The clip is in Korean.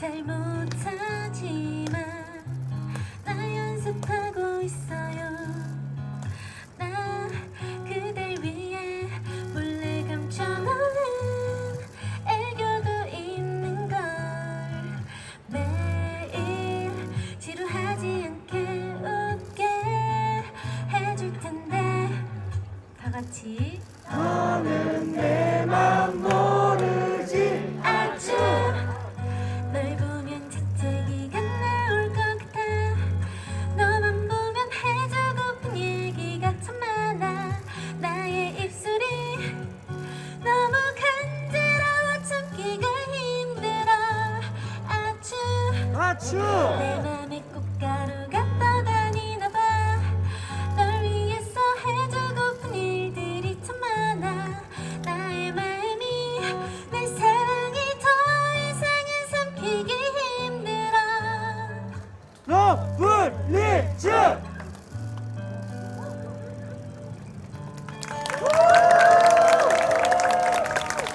잘못 맞추. 내 맘에 꽃가루가 떠다니나 봐널 위해서 해주고픈 일들이 참 많아. 나의 마음이 내 사랑이 더 이상은 삼키기 힘들어. 러블리즈